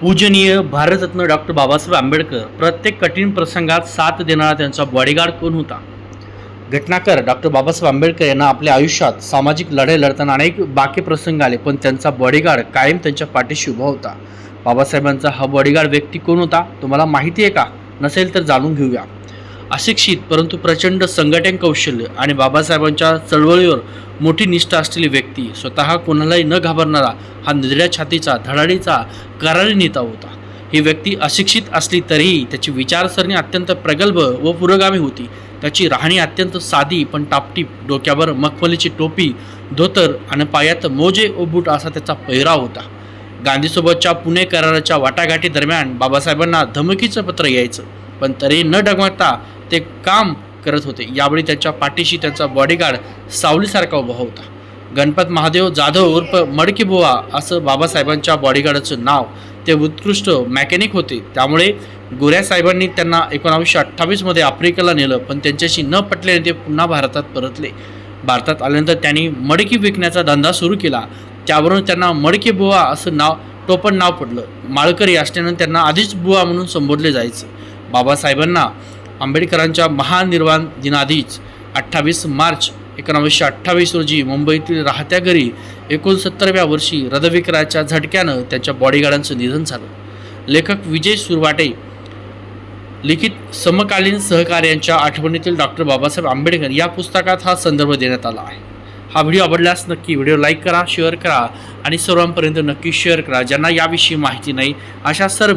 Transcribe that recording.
पूजनीय भारतरत्न डॉक्टर बाबासाहेब आंबेडकर प्रत्येक कठीण प्रसंगात साथ देणारा त्यांचा बॉडीगार्ड कोण होता? घटनाकर डॉक्टर बाबासाहेब आंबेडकर यांना आपल्या आयुष्यात सामाजिक लढाई लढताना अनेक बाकी प्रसंग आले पण त्यांचा बॉडीगार्ड कायम त्यांच्या पाठीशी उभा होता. बाबासाहेबांचा हा बॉडीगार्ड व्यक्ती कोण होता? तुम्हाला माहिती आहे का? नसेल तर जाणून घेऊया. अशिक्षित परंतु प्रचंड संघटन कौशल्य आणि बाबासाहेबांच्या चळवळीवर मोठी निष्ठा असलेली व्यक्ती स्वतः कोणालाही न घाबरणारा हा निधड्या छातीचा धडाडीचा करारी नेता होता. ही व्यक्ती अशिक्षित असली तरीही त्याची विचारसरणी अत्यंत प्रगल्भ व पुरोगामी होती. त्याची राहणी अत्यंत साधी पण टापटीप डोक्यावर मखमलीची टोपी धोतर आणि पायात मोजे व बूट असा त्याचा पहिराव होता. गांधीसोबतच्या पुणे कराराच्या वाटाघाटी दरम्यान बाबासाहेबांना धमकीचं पत्र यायचं. पण तरी न डगमगता ते काम करत होते. यावेळी त्यांच्या पाठीशी त्यांचा बॉडीगार्ड सावलीसारखा उभा होता. गणपत महादेव जाधव उर्फ मडकीबुवा असं बाबासाहेबांच्या बॉडीगार्डचं नाव ते उत्कृष्ट मॅकॅनिक होते. त्यामुळे गोऱ्या साहेबांनी त्यांना एकोणावीसशे अठ्ठावीसमध्ये आफ्रिकेला नेलं पण त्यांच्याशी न पटल्याने ते पुन्हा भारतात परतले. भारतात आल्यानंतर त्यांनी मडकी विकण्याचा धंदा सुरू केला. त्यावरून त्यांना मडकी बुवा असं नाव टोपण नाव पडलं. माळकरी असल्यानं त्यांना आधीच बुवा म्हणून संबोधले जायचं. बाबासाहेबांना आंबेडकरांच्या महानिर्वाण दिनाआधीच अठ्ठावीस मार्च एकोणावीसशे अठ्ठावीस रोजी मुंबईतील राहत्या घरी एकोणसत्तरव्या वर्षी हृदयविकाराच्या झटक्यानं त्यांच्या बॉडीगार्डांचं निधन झालं. लेखक विजय सुरवाटे लिखित समकालीन सहकार्यांच्या आठवणीतील डॉक्टर बाबासाहेब आंबेडकर या पुस्तकात हा संदर्भ देण्यात आला आहे. हा व्हिडिओ आवडल्यास नक्की व्हिडिओ लाईक करा शेअर करा आणि सर्वांपर्यंत नक्की शेअर करा. ज्यांना याविषयी माहिती नाही अशा सर्व